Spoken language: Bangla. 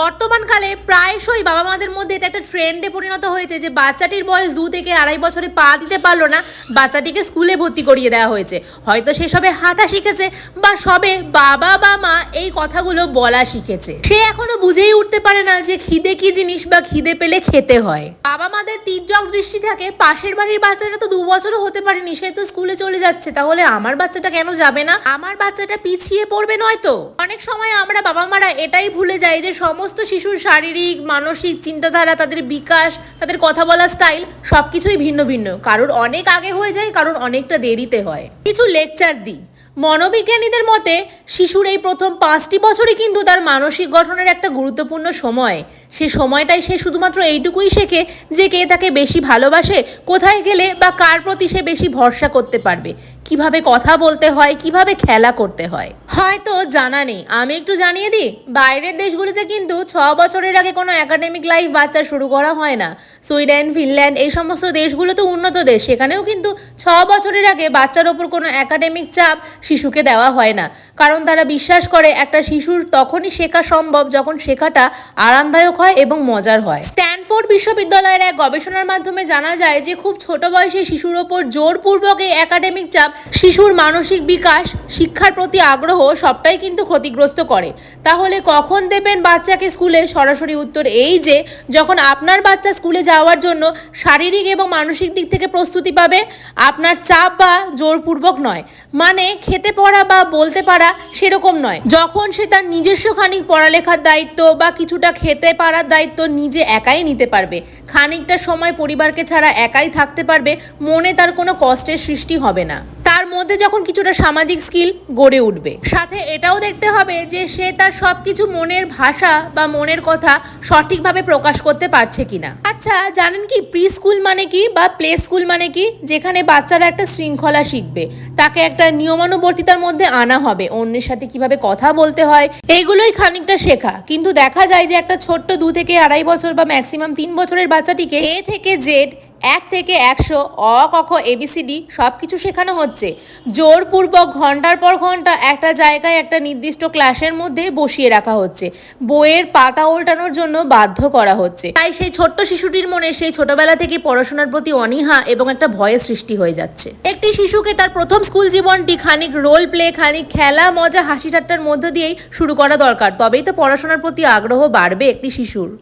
বর্তমানকালে প্রায়শই বাবা মাদের মধ্যে এটা একটা ট্রেন্ডে পরিণত হয়েছে যে বাচ্চাটির বয়স দু থেকে আড়াই বছরে পা দিতে পারল না, বাচ্চাটিকে স্কুলে ভর্তি করিয়ে দেওয়া হয়েছে। হয়তো সে সবে হাঁটা শিখেছে বা সবে বাবা বা মা এই কথাগুলো বলা শিখেছে। সে এখনও বুঝেই উঠতে পারে না যে খিদে কি জিনিস বা খিদে পেলে খেতে হয়। বাবা মাদের তির্যক দৃষ্টি থাকে, পাশের বাড়ির বাচ্চাটা তো দু বছরও হতে পারেনি, সে তো স্কুলে চলে যাচ্ছে, তাহলে আমার বাচ্চাটা কেন যাবে না? আমার বাচ্চাটা পিছিয়ে পড়বে নয়তো? অনেক সময় আমরা বাবা মারা এটাই ভুলে যাই যে সমস্ত শিশুর শারীরিক, মানসিক চিন্তাধারা, তাদের বিকাশ, তাদের কথা বলার স্টাইল সব কিছুই ভিন্ন ভিন্ন। কারোর অনেক আগে হয়ে যায় কারণ অনেকটা দেরিতে হয়। কিছু লেকচার দিই। মনোবিজ্ঞানীদের মতে, শিশুর এই প্রথম পাঁচটি বছরই কিন্তু তার মানসিক গঠনের একটা গুরুত্বপূর্ণ সময়। সে সময়টাই সে শুধুমাত্র এইটুকুই শেখে যে কে তাকে বেশি ভালোবাসে, কোথায় গেলে বা কার প্রতি সে বেশি ভরসা করতে পারবে। কীভাবে কথা বলতে হয়, কীভাবে খেলা করতে হয়। হয়তো জানা নেই। আমি একটু জানিয়ে দিই, বাইরের দেশগুলিতে কিন্তু ছ বছরের আগে কোনো একাডেমিক লাইফ বাচ্চা শুরু করা হয় না। সুইডেন, ফিনল্যান্ড, এই সমস্ত দেশগুলো তো উন্নত দেশ। সেখানেও কিন্তু ছ বছরের আগে বাচ্চার ওপর কোনো একাডেমিক চাপ শিশুকে দেওয়া হয় না। কারণ তারা বিশ্বাস করে, একটা শিশুর তখনই শেখা সম্ভব যখন শেখাটা আরামদায়ক হয় এবং মজার হয়। স্ট্যানফোর্ড বিশ্ববিদ্যালয়ের এক গবেষণার মাধ্যমে জানা যায় যে, খুব ছোট বয়সে শিশুর ওপর জোরপূর্বক এই একাডেমিক চাপ শিশুর মানসিক বিকাশ, শিক্ষার প্রতি আগ্রহ সবটাই কিন্তু ক্ষতিগ্রস্ত করে। তাহলে কখন দেবেন বাচ্চাকে স্কুলে? সরাসরি উত্তর এই যে, যখন আপনার বাচ্চা স্কুলে যাওয়ার জন্য শারীরিক এবং মানসিক দিক থেকে প্রস্তুতি পাবে, আপনার চাপ বা জোরপূর্বক নয়। মানে খেতে পড়া বা বলতে পারা সেরকম নয়। যখন সে তার নিজস্ব খানিক পড়ালেখার দায়িত্ব বা কিছুটা খেতে পারার দায়িত্ব নিজে একাই নিতে পারবে। খানিকটা সময় পরিবারকে ছাড়া একাই থাকতে পারবে, মনে তার কোনো কষ্টের সৃষ্টি হবে না। তার মধ্যে যখন কিছুটা সামাজিক স্কিল গড়ে উঠবে। সাথে এটাও দেখতে হবে যে, সে তার সব কিছু মনের ভাষা বা মনের কথা সঠিকভাবে প্রকাশ করতে পারছে কিনা। আচ্ছা জানেন কি প্রি স্কুল মানে কি বা প্লে স্কুল মানে কি? যেখানে বাচ্চারা একটা শৃঙ্খলা শিখবে। তাকে একটা নিয়মানুবর্তিতার মধ্যে আনা হবে। অন্যের সাথে কীভাবে কথা বলতে হয়, এইগুলোই খানিকটা শেখা। কিন্তু দেখা যায় যে, একটা ছোট্ট দু থেকে আড়াই বছর বা ম্যাক্সিমাম তিন বছরের বাচ্চাটিকে এ থেকে জেড, এক থেকে একশো, অ কখ এবিসিডি সব কিছু শেখানো হচ্ছে। জোরপূর্বক ঘণ্টার পর ঘণ্টা একটা জায়গায় একটা নির্দিষ্ট ক্লাসের মধ্যে বসিয়ে রাখা হচ্ছে। বইয়ের পাতা উল্টানোর জন্য বাধ্য করা হচ্ছে। তাই সেই ছোট্ট শিশুটির মনে সেই ছোটবেলা থেকে পড়াশোনার প্রতি অনীহা এবং একটা ভয়ের সৃষ্টি হয়ে যাচ্ছে। একটি শিশুকে তার প্রথম স্কুল জীবনটি খানিক রোল প্লে খানিক খেলা, মজা, হাসি ঠাট্টার মধ্য দিয়েই শুরু করা দরকার। তবেই তো পড়াশোনার প্রতি আগ্রহ বাড়বে একটি শিশুর।